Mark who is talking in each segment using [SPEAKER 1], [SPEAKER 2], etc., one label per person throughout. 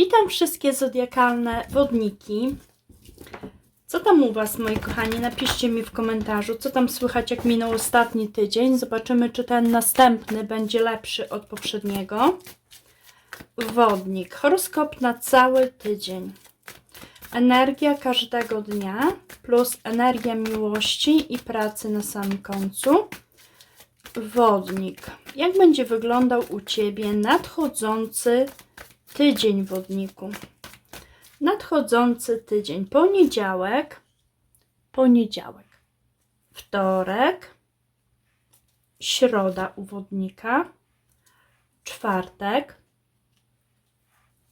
[SPEAKER 1] Witam wszystkie zodiakalne wodniki. Co tam u Was, moi kochani? Napiszcie mi w komentarzu, co tam słychać, jak minął ostatni tydzień. Zobaczymy, czy ten następny będzie lepszy od poprzedniego. Wodnik. Horoskop na cały tydzień. Energia każdego dnia plus energia miłości i pracy na samym końcu. Wodnik. Jak będzie wyglądał u Ciebie nadchodzący tydzień wodniku? Nadchodzący tydzień. Poniedziałek, poniedziałek, wtorek, środa u wodnika, czwartek,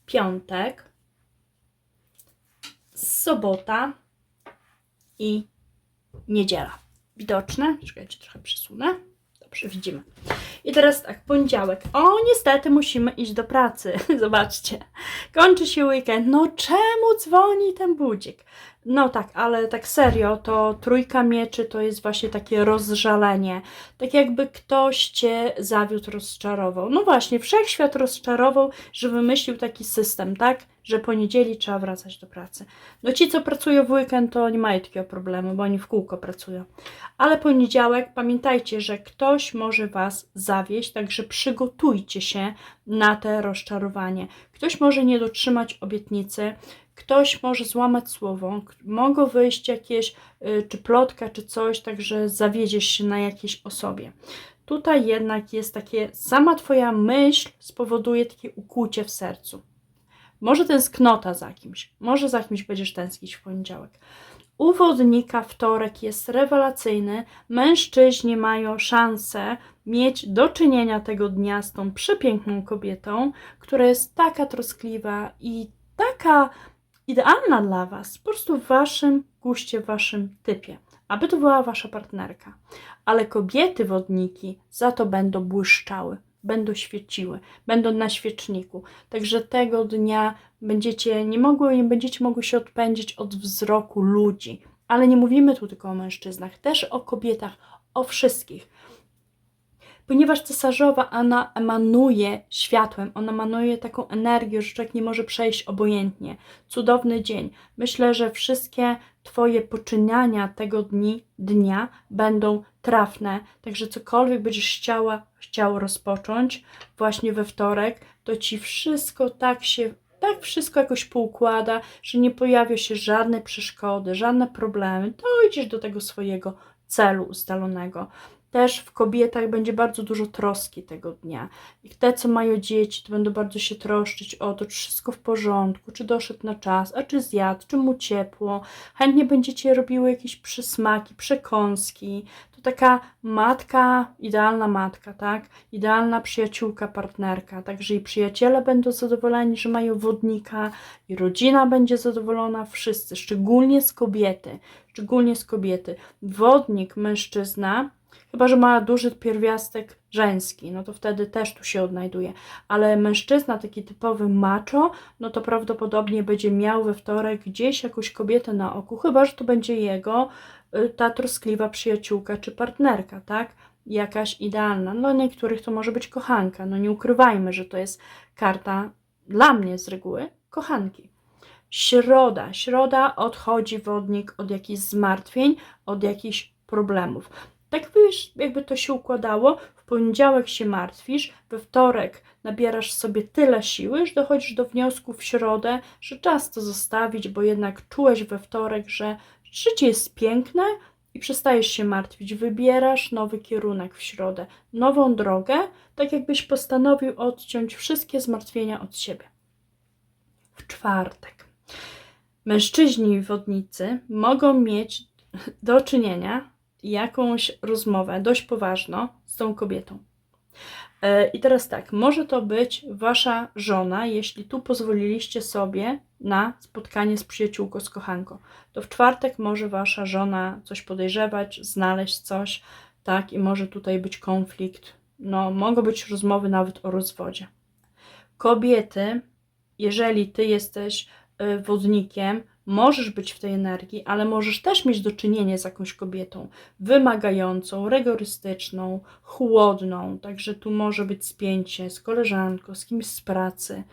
[SPEAKER 1] piątek, sobota i niedziela. Widoczne? Czekajcie, trochę przesunę. Dobrze, widzimy. I teraz tak, poniedziałek. O, niestety musimy iść do pracy. Zobaczcie. Kończy się weekend. No czemu dzwoni ten budzik? No tak, ale tak serio, to trójka mieczy to jest właśnie takie rozżalenie. Tak jakby ktoś cię zawiódł, rozczarował. No właśnie, wszechświat rozczarował, że wymyślił taki system, tak? Że poniedzieli trzeba wracać do pracy. No ci, co pracują w weekend, to nie mają takiego problemu, bo oni w kółko pracują. Ale poniedziałek, pamiętajcie, że ktoś może Was zawieść, także przygotujcie się na te rozczarowanie. Ktoś może nie dotrzymać obietnicy, ktoś może złamać słowo, mogą wyjść jakieś, y, czy plotka, czy coś, także zawiedziesz się na jakiejś osobie. Tutaj jednak jest takie, sama Twoja myśl spowoduje takie ukłucie w sercu. Może tęsknota za kimś, może za kimś będziesz tęsknić w poniedziałek. U wodnika wtorek jest rewelacyjny. Mężczyźni mają szansę mieć do czynienia tego dnia z tą przepiękną kobietą, która jest taka troskliwa i taka idealna dla Was, po prostu w Waszym guście, w Waszym typie, aby to była Wasza partnerka. Ale kobiety wodniki za to będą błyszczały, będą świeciły, będą na świeczniku. Także tego dnia będziecie nie mogły, nie będziecie mogły się odpędzić od wzroku ludzi. Ale nie mówimy tu tylko o mężczyznach, też o kobietach, o wszystkich. Ponieważ cesarzowa, ona emanuje światłem, ona emanuje taką energią, że człowiek nie może przejść obojętnie. Cudowny dzień. Myślę, że wszystkie Twoje poczyniania tego dni, dnia będą trafne. Także cokolwiek będziesz chciała, chciał rozpocząć właśnie we wtorek, to Ci wszystko tak się, tak wszystko jakoś poukłada, że nie pojawią się żadne przeszkody, żadne problemy. Dojdziesz do tego swojego celu ustalonego. Też w kobietach będzie bardzo dużo troski tego dnia. I te, co mają dzieci, to będą bardzo się troszczyć o to, czy wszystko w porządku, czy doszedł na czas, a czy zjadł, czy mu ciepło. Chętnie będziecie robiły jakieś przysmaki, przekąski. To taka matka, idealna matka, tak? Idealna przyjaciółka, partnerka. Także i przyjaciele będą zadowoleni, że mają wodnika, i rodzina będzie zadowolona, wszyscy, szczególnie z kobiety. Szczególnie z kobiety. Wodnik, mężczyzna, Chyba, że ma duży pierwiastek żeński, no to wtedy też tu się odnajduje. Ale mężczyzna, taki typowy macho, no to prawdopodobnie będzie miał we wtorek gdzieś jakąś kobietę na oku, chyba, że to będzie jego y, ta troskliwa przyjaciółka czy partnerka, tak? Jakaś idealna. No niektórych to może być kochanka, no nie ukrywajmy, że to jest karta dla mnie z reguły kochanki. Środa. Środa odchodzi wodnik od jakichś zmartwień, od jakichś problemów. Tak jakby to się układało. W poniedziałek się martwisz, we wtorek nabierasz sobie tyle siły, że dochodzisz do wniosku w środę, że czas to zostawić, bo jednak czułeś we wtorek, że życie jest piękne i przestajesz się martwić. Wybierasz nowy kierunek w środę, nową drogę, tak jakbyś postanowił odciąć wszystkie zmartwienia od siebie. W czwartek. Mężczyźni wodnicy mogą mieć do czynienia jakąś rozmowę dość poważną z tą kobietą. E, I teraz tak, może to być wasza żona, jeśli tu pozwoliliście sobie na spotkanie z przyjaciółką, z kochanką. To w czwartek może wasza żona coś podejrzewać, znaleźć coś, tak, i może tutaj być konflikt. No, mogą być rozmowy nawet o rozwodzie. Kobiety, jeżeli ty jesteś y, wodnikiem, możesz być w tej energii, ale możesz też mieć do czynienia z jakąś kobietą wymagającą, rygorystyczną, chłodną, także tu może być spięcie z koleżanką, z kimś z pracy,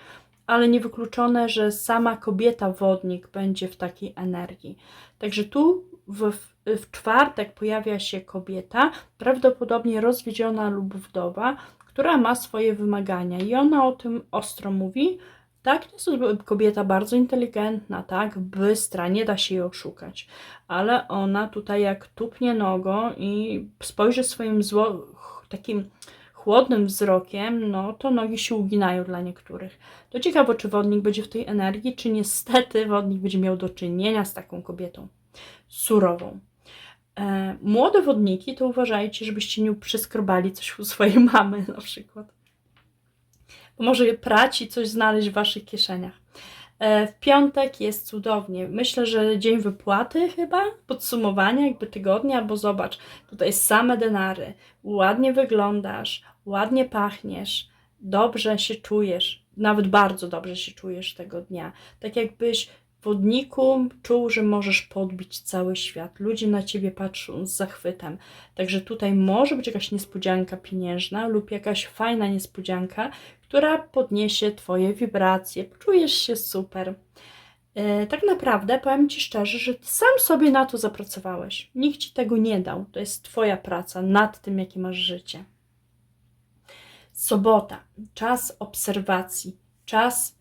[SPEAKER 1] ale niewykluczone, że sama kobieta wodnik będzie w takiej energii. Także tu w, w czwartek pojawia się kobieta, prawdopodobnie rozwiedziona lub wdowa, która ma swoje wymagania i ona o tym ostro mówi. Tak, jest to kobieta bardzo inteligentna, tak, bystra, nie da się jej oszukać, ale ona tutaj jak tupnie nogą i spojrzy swoim zło, takim chłodnym wzrokiem, no to nogi się uginają dla niektórych. To ciekawe, czy wodnik będzie w tej energii, czy niestety wodnik będzie miał do czynienia z taką kobietą surową. E, młode wodniki to uważajcie, żebyście nie przeskrobali coś u swojej mamy na przykład. Może prać i coś znaleźć w waszych kieszeniach. E, w piątek jest cudownie. Myślę, że dzień wypłaty chyba, podsumowania jakby tygodnia, bo zobacz, tutaj same denary, ładnie wyglądasz, ładnie pachniesz, dobrze się czujesz, nawet bardzo dobrze się czujesz tego dnia. Tak jakbyś wodniku czuł, że możesz podbić cały świat. Ludzie na ciebie patrzą z zachwytem. Także tutaj może być jakaś niespodzianka pieniężna lub jakaś fajna niespodzianka, która podniesie twoje wibracje. Czujesz się super. E, tak naprawdę powiem Ci szczerze, że Ty sam sobie na to zapracowałeś. Nikt Ci tego nie dał. To jest Twoja praca nad tym, jakie masz życie. Sobota, czas obserwacji, czas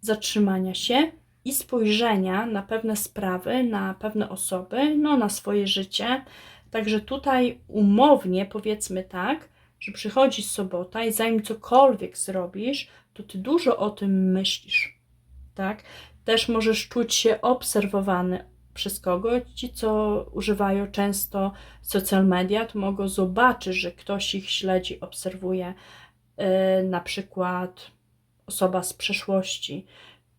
[SPEAKER 1] zatrzymania się i spojrzenia na pewne sprawy, na pewne osoby, no na swoje życie. Także tutaj umownie powiedzmy tak, że przychodzi sobota i zanim cokolwiek zrobisz, to ty dużo o tym myślisz. Tak? Też możesz czuć się obserwowany przez kogoś. Ci, co używają często social media, to mogą zobaczyć, że ktoś ich śledzi, obserwuje, yy, na przykład osoba z przeszłości,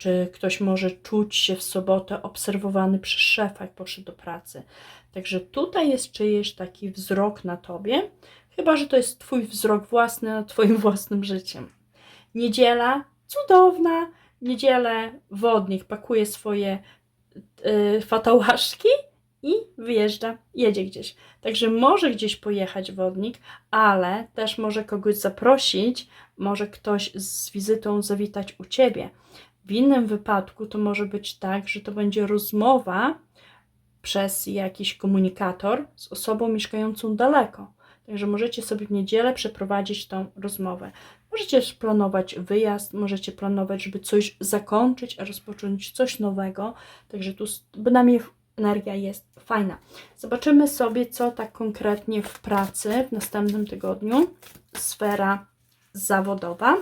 [SPEAKER 1] czy ktoś może czuć się w sobotę obserwowany przez szefa, jak poszedł do pracy. Także tutaj jest czyjeś taki wzrok na tobie, chyba że to jest Twój wzrok własny nad Twoim własnym życiem. Niedziela cudowna. Niedzielę wodnik pakuje swoje yy, fatałaszki i wyjeżdża, jedzie gdzieś. Także może gdzieś pojechać wodnik, ale też może kogoś zaprosić, może ktoś z wizytą zawitać u ciebie. W innym wypadku to może być tak, że to będzie rozmowa przez jakiś komunikator z osobą mieszkającą daleko. Także możecie sobie w niedzielę przeprowadzić tą rozmowę. Możecie planować wyjazd, możecie planować, żeby coś zakończyć, a rozpocząć coś nowego. Także tu bynajmniej energia jest fajna. Zobaczymy sobie, co tak konkretnie w pracy w następnym tygodniu. Sfera zawodowa.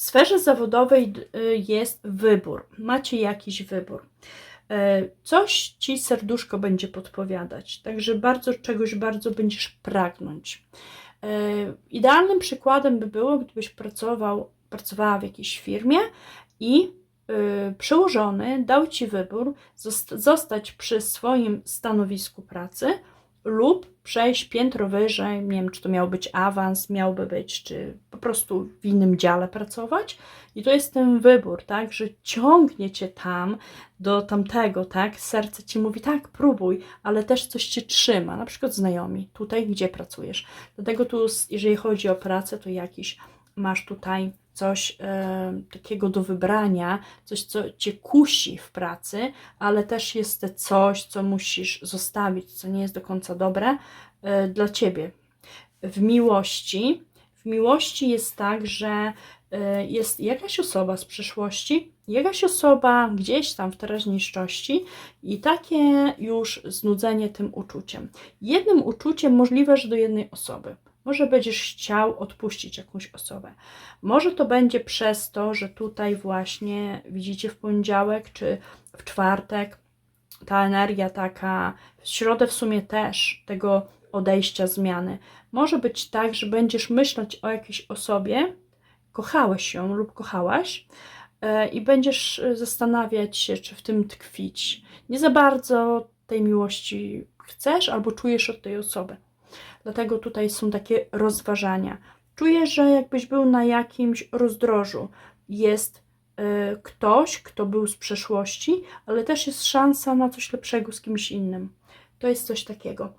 [SPEAKER 1] W sferze zawodowej y, jest wybór. Macie jakiś wybór. E, coś ci serduszko będzie podpowiadać, także bardzo czegoś bardzo będziesz pragnąć. E, idealnym przykładem by było, gdybyś pracował, pracowała w jakiejś firmie i y, przełożony dał ci wybór zostać przy swoim stanowisku pracy lub przejść piętro wyżej, nie wiem, czy to miał być awans, miałby być, czy po prostu w innym dziale pracować. I to jest ten wybór, tak, że ciągnie cię tam do tamtego, tak, serce ci mówi, tak, próbuj, ale też coś cię trzyma, na przykład znajomi, tutaj, gdzie pracujesz. Dlatego tu, jeżeli chodzi o pracę, to jakiś masz tutaj coś e, takiego do wybrania, coś, co cię kusi w pracy, ale też jest coś, co musisz zostawić, co nie jest do końca dobre e, dla ciebie. W miłości, w miłości jest tak, że e, jest jakaś osoba z przyszłości, jakaś osoba gdzieś tam w teraźniejszości i takie już znudzenie tym uczuciem. Jednym uczuciem możliwe, że do jednej osoby. Może będziesz chciał odpuścić jakąś osobę. Może to będzie przez to, że tutaj właśnie widzicie w poniedziałek czy w czwartek ta energia taka, w środę w sumie też tego odejścia, zmiany. Może być tak, że będziesz myśleć o jakiejś osobie, kochałeś ją lub kochałaś yy, i będziesz zastanawiać się, czy w tym tkwić. Nie za bardzo tej miłości chcesz albo czujesz od tej osoby. Dlatego tutaj są takie rozważania. Czuję, że jakbyś był na jakimś rozdrożu. Jest y, ktoś, kto był z przeszłości, ale też jest szansa na coś lepszego z kimś innym. To jest coś takiego.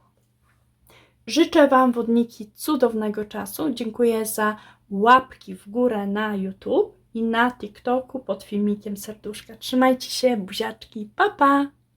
[SPEAKER 1] Życzę Wam, wodniki, cudownego czasu. Dziękuję za łapki w górę na YouTube. i na TikToku pod filmikiem serduszka. Trzymajcie się, buziaczki, pa pa!